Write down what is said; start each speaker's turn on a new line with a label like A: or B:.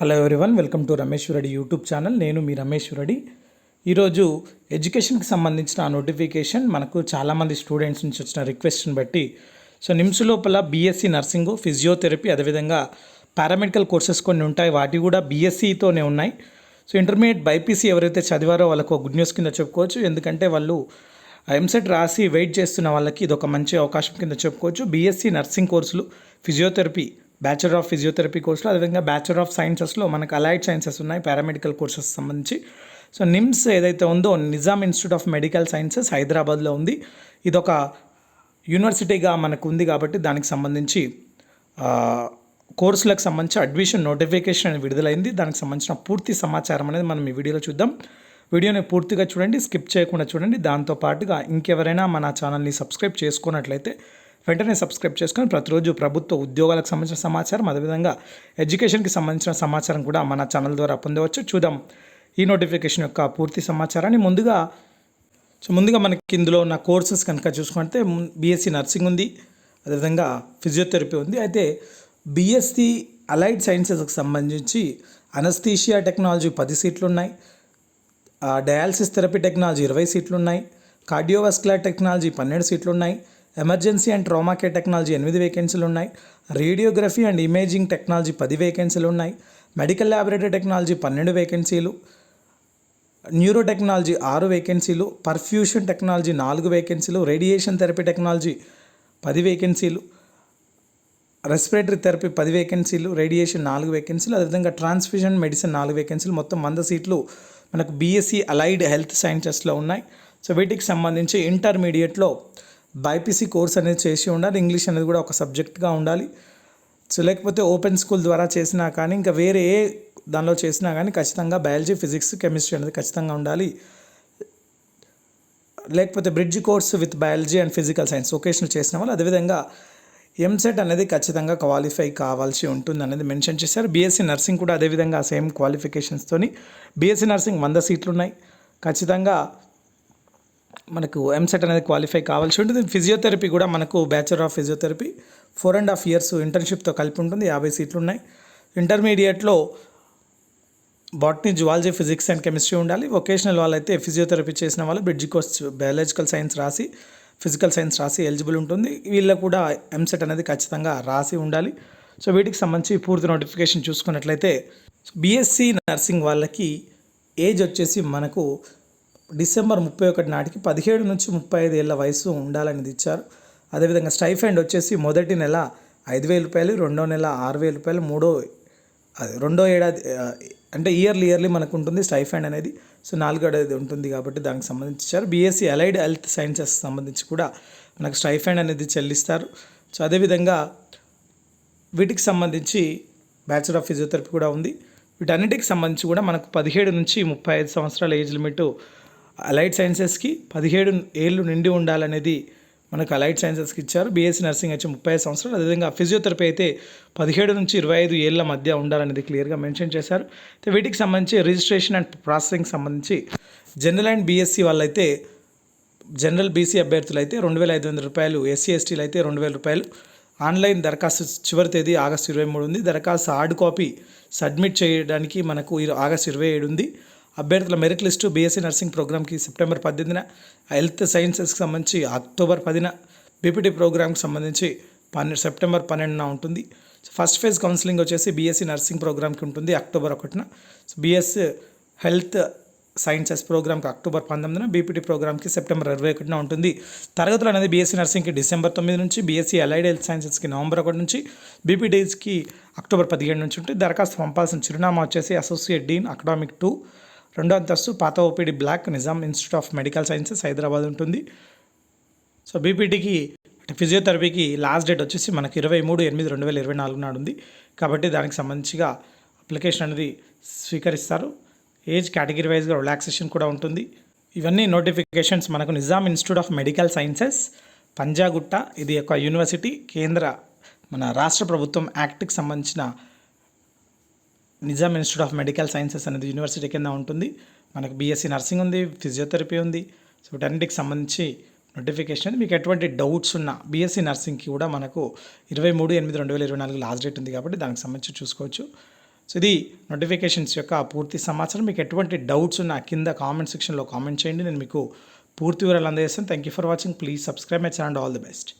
A: Hello everyone welcome to Ramesh Reddy YouTube channel నేను మీ రమేష్ రెడ్డి ఈరోజు ఎడ్యుకేషన్కి సంబంధించిన ఆ నోటిఫికేషన్ మనకు చాలామంది స్టూడెంట్స్ నుంచి వచ్చిన రిక్వెస్ట్ని బట్టి సో నిమ్స్ లోపల బీఎస్సీ నర్సింగ్ ఫిజియోథెరపీ అదేవిధంగా పారామెడికల్ కోర్సెస్ కొన్ని ఉంటాయి. వాటి కూడా బీఎస్సీతోనే ఉన్నాయి. సో ఇంటర్మీడియట్ బైపీసీ ఎవరైతే చదివారో వాళ్ళకు గుడ్ న్యూస్ కింద చెప్పుకోవచ్చు. ఎందుకంటే వాళ్ళు ఎంసెట్ రాసి వెయిట్ చేస్తున్న వాళ్ళకి ఇది ఒక మంచి అవకాశం కింద చెప్పుకోవచ్చు. బీఎస్సీ నర్సింగ్ కోర్సులు ఫిజియోథెరపీ బ్యాచులర్ ఆఫ్ ఫిజియోథెరపీ కోర్సులు అదేవిధంగా బ్యాచులర్ ఆఫ్ సైన్సెస్లో మనకు అలైడ్ సైన్సెస్ ఉన్నాయి పారామెడికల్ కోర్సెస్ సంబంధించి. సో నిమ్స్ ఏదైతే ఉందో Nizam institute of medical sciences హైదరాబాద్లో ఉంది. ఇదొక యూనివర్సిటీగా మనకు ఉంది కాబట్టి దానికి సంబంధించి కోర్సులకు సంబంధించి అడ్మిషన్ నోటిఫికేషన్ అనేది విడుదలైంది. దానికి సంబంధించిన పూర్తి సమాచారం అనేది మనం ఈ వీడియోలో చూద్దాం. వీడియోని పూర్తిగా చూడండి స్కిప్ చేయకుండా చూడండి. దాంతో పాటుగా ఇంకెవరైనా మన ఛానల్ని సబ్స్క్రైబ్ చేసుకున్నట్లయితే వెంటనే సబ్స్క్రైబ్ చేసుకొని ప్రతిరోజు ప్రభుత్వ ఉద్యోగాలకు సంబంధించిన సమాచారం అదేవిధంగా ఎడ్యుకేషన్కి సంబంధించిన సమాచారం కూడా మన ఛానల్ ద్వారా పొందవచ్చు. చూద్దాం ఈ నోటిఫికేషన్ యొక్క పూర్తి సమాచారాన్ని. ముందుగా సో ముందుగా మనకి ఇందులో ఉన్న కోర్సెస్ కనుక చూసుకుంటే బీఎస్సీ నర్సింగ్ ఉంది అదేవిధంగా ఫిజియోథెరపీ ఉంది. అయితే బీఎస్సీ అలైడ్ సైన్సెస్కి సంబంధించి అనస్థీషియా టెక్నాలజీ పది సీట్లు ఉన్నాయి డయాలసిస్ థెరపీ టెక్నాలజీ ఇరవై సీట్లు ఉన్నాయి కార్డియోవాస్కులర్ టెక్నాలజీ పన్నెండు సీట్లు ఉన్నాయి emergency and trauma care technology ఎనిమిది వేకెన్సీలు ఉన్నాయి రేడియోగ్రఫీ అండ్ ఇమేజింగ్ టెక్నాలజీ పది వేకెన్సీలు ఉన్నాయి మెడికల్ ల్యాబొరేటరీ టెక్నాలజీ పన్నెండు వేకెన్సీలు న్యూరో టెక్నాలజీ ఆరు వేకెన్సీలు పర్ఫ్యూషన్ టెక్నాలజీ నాలుగు వేకెన్సీలు రేడియేషన్ థెరపీ టెక్నాలజీ పది వేకెన్సీలు రెస్పిరేటరీ థెరపీ పది వేకెన్సీలు రేడియేషన్ నాలుగు వేకెన్సీలు అదేవిధంగా ట్రాన్స్ఫ్యూజన్ మెడిసిన్ నాలుగు వేకెన్సీలు మొత్తం వంద సీట్లు మనకు బీఎస్సీ అలైడ్ హెల్త్ సైన్సెస్లో ఉన్నాయి. సో వీటికి సంబంధించి ఇంటర్మీడియట్లో బైపీసీ కోర్స్ అనేది చేసి ఉండాలి ఇంగ్లీష్ అనేది కూడా ఒక సబ్జెక్ట్గా ఉండాలి. సో లేకపోతే ఓపెన్ స్కూల్ ద్వారా చేసినా కానీ ఇంకా వేరే ఏ దానిలో చేసినా కానీ ఖచ్చితంగా బయాలజీ ఫిజిక్స్ కెమిస్ట్రీ అనేది ఖచ్చితంగా ఉండాలి. లేకపోతే bridge course with biology and physical science vocational చేసిన వాళ్ళు అదేవిధంగా ఎంసెట్ అనేది ఖచ్చితంగా క్వాలిఫై కావాల్సి ఉంటుంది అనేది మెన్షన్ చేశారు. బీఎస్సీ నర్సింగ్ కూడా అదేవిధంగా సేమ్ క్వాలిఫికేషన్స్తోని బీఎస్సీ నర్సింగ్ వంద సీట్లు ఉన్నాయి ఖచ్చితంగా మనకు ఎంసెట్ అనేది క్వాలిఫై కావాల్సి ఉంటుంది. ఫిజియోథెరపీ కూడా మనకు bachelor of physiotherapy four and half years ఇంటర్న్షిప్తో కలిపి ఉంటుంది. యాభై సీట్లు ఉన్నాయి. ఇంటర్మీడియట్లో botany zoology physics and chemistry ఉండాలి. వొకేషనల్ వాళ్ళైతే ఫిజియోథెరపీ చేసిన వాళ్ళు బ్రిడ్జ్ కోర్స్ బయాలజికల్ సైన్స్ రాసి ఫిజికల్ సైన్స్ రాసి ఎలిజిబుల్ ఉంటుంది. వీళ్ళకు కూడా ఎంసెట్ అనేది ఖచ్చితంగా రాసి ఉండాలి. సో వీటికి సంబంధించి పూర్తి నోటిఫికేషన్ చూసుకున్నట్లయితే బీఎస్సీ నర్సింగ్ వాళ్ళకి ఏజ్ వచ్చేసి మనకు డిసెంబర్ ముప్పై ఒకటి నాటికి పదిహేడు నుంచి ముప్పై ఐదు ఏళ్ళ వయసు ఉండాలని ఇచ్చారు. అదేవిధంగా స్టైఫండ్ వచ్చేసి మొదటి నెల ఐదు వేల రూపాయలు రెండో నెల ఆరు వేల రూపాయలు మూడో అది రెండో ఏడాది అంటే ఇయర్లీ ఇయర్లీ మనకు ఉంటుంది స్టైఫండ్ అనేది. సో నాలుగో ఏడాది ఉంటుంది కాబట్టి దానికి సంబంధించి ఇచ్చారు. బీఎస్సీ అలైడ్ హెల్త్ సైన్సెస్ సంబంధించి కూడా మనకు స్టైఫండ్ అనేది చెల్లిస్తారు. సో అదేవిధంగా వీటికి సంబంధించి బ్యాచులర్ ఆఫ్ ఫిజియోథెరపీ కూడా ఉంది. వీటన్నిటికి సంబంధించి కూడా మనకు పదిహేడు నుంచి ముప్పై ఐదు సంవత్సరాల ఏజ్ లిమిట్ అలైడ్ సైన్సెస్కి పదిహేడు ఏళ్ళు నిండి ఉండాలనేది మనకు అలైడ్ సైన్సెస్కి ఇచ్చారు. బీఎస్సీ నర్సింగ్ వచ్చి ముప్పై ఐదు సంవత్సరాలు. అదేవిధంగా ఫిజియోథెరపీ అయితే పదిహేడు నుంచి ఇరవై ఐదు ఏళ్ళ మధ్య ఉండాలనేది క్లియర్గా మెన్షన్ చేశారు. వీటికి సంబంధించి రిజిస్ట్రేషన్ అండ్ ప్రాసెసింగ్ సంబంధించి జనరల్ అండ్ బీఎస్సీ వాళ్ళైతే జనరల్ బీసీ అభ్యర్థులు అయితే రెండు వేల ఐదు వందల రూపాయలు ఎస్సీ ఎస్టీలు అయితే రెండు వేల రూపాయలు. ఆన్లైన్ దరఖాస్తు చివరి తేదీ ఆగస్టు ఇరవై మూడు ఉంది. దరఖాస్తు హార్డ్ కాపీ సబ్మిట్ చేయడానికి మనకు ఈ ఆగస్టు ఇరవై ఏడు ఉంది. అభ్యర్థుల మెరిట్ లిస్టు బీఎస్సీ నర్సింగ్ ప్రోగ్రామ్కి సెప్టెంబర్ పద్దెనిమిదిన హెల్త్ సైన్సెస్కి సంబంధించి అక్టోబర్ పదిన బీపీటీ ప్రోగ్రామ్కి సంబంధించి పన్నెండు సెప్టెంబర్ పన్నెండున ఉంటుంది. ఫస్ట్ ఫేజ్ కౌన్సిలింగ్ వచ్చేసి బీఎస్సీ నర్సింగ్ ప్రోగ్రామ్కి ఉంటుంది అక్టోబర్ ఒకటిన. బీఎస్ హెల్త్ సైన్సెస్ ప్రోగ్రామ్కి అక్టోబర్ పంతొమ్మిదిన బీపీటీ ప్రోగ్రామ్కి సెప్టెంబర్ ఇరవై ఒకటిన ఉంటుంది. తరగతులు అనేది బీఎస్సీ నర్సింగ్కి డిసెంబర్ తొమ్మిది నుంచి బీఎస్సీ అలైడ్ హెల్త్ సైన్సెస్కి నవంబర్ ఒకటి నుంచి బీపీడీస్కి అక్టోబర్ పదిహేడు నుంచి ఉంటుంది. దరఖాస్తు పంపాల్సిన చిరునామా వచ్చేసి అసోసియేట్ డీన్ అకాడమిక్ టూ. రెండో అంతస్తు పాత OPD block Nizam institute of medical sciences Hyderabad ఉంటుంది. సో బీపీటీకి అంటే ఫిజియోథెరపీకి లాస్ట్ డేట్ వచ్చేసి మనకి ఇరవై మూడు ఎనిమిది రెండు వేల ఇరవై నాలుగు నాడు ఉంది కాబట్టి దానికి సంబంధించిగా అప్లికేషన్ అనేది స్వీకరిస్తారు. ఏజ్ కేటగిరీ వైజ్గా రిలాక్సేషన్ కూడా ఉంటుంది. ఇవన్నీ నోటిఫికేషన్స్ మనకు Nizam institute of medical sciences Panjagutta ఇది ఒక యూనివర్సిటీ కేంద్ర మన రాష్ట్ర ప్రభుత్వం యాక్ట్కి సంబంధించిన Nizam institute of medical sciences అనేది యూనివర్సిటీ కింద ఉంటుంది. మనకు బీఎస్సీ నర్సింగ్ ఉంది ఫిజియోథెరపీ ఉంది. సో వీటన్నిటికి సంబంధించి నోటిఫికేషన్ మీకు ఎటువంటి డౌట్స్ ఉన్నా బీఎస్సీ నర్సింగ్కి కూడా మనకు ఇరవై మూడు ఎనిమిది రెండు వేల ఇరవై నాలుగు లాస్ట్ డేట్ ఉంది కాబట్టి దానికి సంబంధించి చూసుకోవచ్చు. సో ఇది నోటిఫికేషన్స్ యొక్క పూర్తి సమాచారం. మీకు ఎటువంటి డౌట్స్ ఉన్నా కింద కామెంట్ సెక్షన్లో కామెంట్ చేయండి. నేను మీకు పూర్తి వివరాలు అందజేస్తాను. Thank you for watching please subscribe my channel all the best